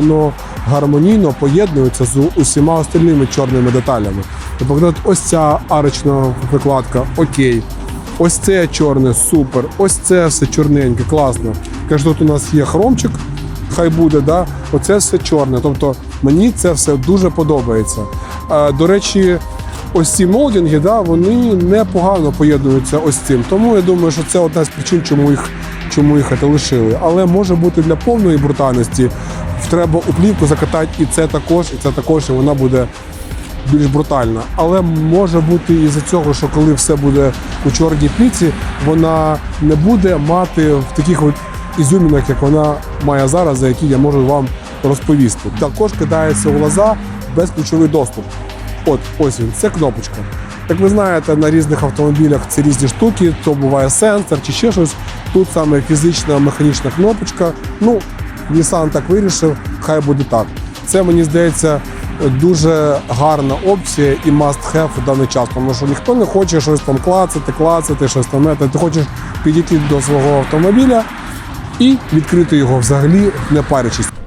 воно гармонійно поєднується з усіма остальними чорними деталями. Наприклад, ось ця арочна прикладка, окей. Ось це чорне, супер. Ось це все чорненьке, класно. Каже, тут у нас є хромчик, хай буде, да? оце все чорне. Тобто мені це все дуже подобається. Е, До речі, ось ці молдинги, да, вони непогано поєднуються ось цим. Тому я думаю, що це одна з причин, чому їх, чому їх лишили. Але може бути для повної брутальності. Треба у плівку закатати і це також, і це також, і вона буде більш брутальна. Але може бути із-за цього, що коли все буде у чорній пліці, вона не буде мати в таких от ізюмінах, як вона має зараз, за які я можу вам розповісти. Також кидається у глаза безключовий доступ. От ось він, це кнопочка. Як ви знаєте, на різних автомобілях це різні штуки, то буває сенсор чи ще щось. Тут саме фізична механічна кнопочка. Ну, Nissan так вирішив, хай буде так. Це мені здається дуже гарна опція і must have в даний час, тому що ніхто не хоче щось там клацати, клацати, щось там. мете. Ти хочеш підійти до свого автомобіля і відкрити його взагалі не парячись.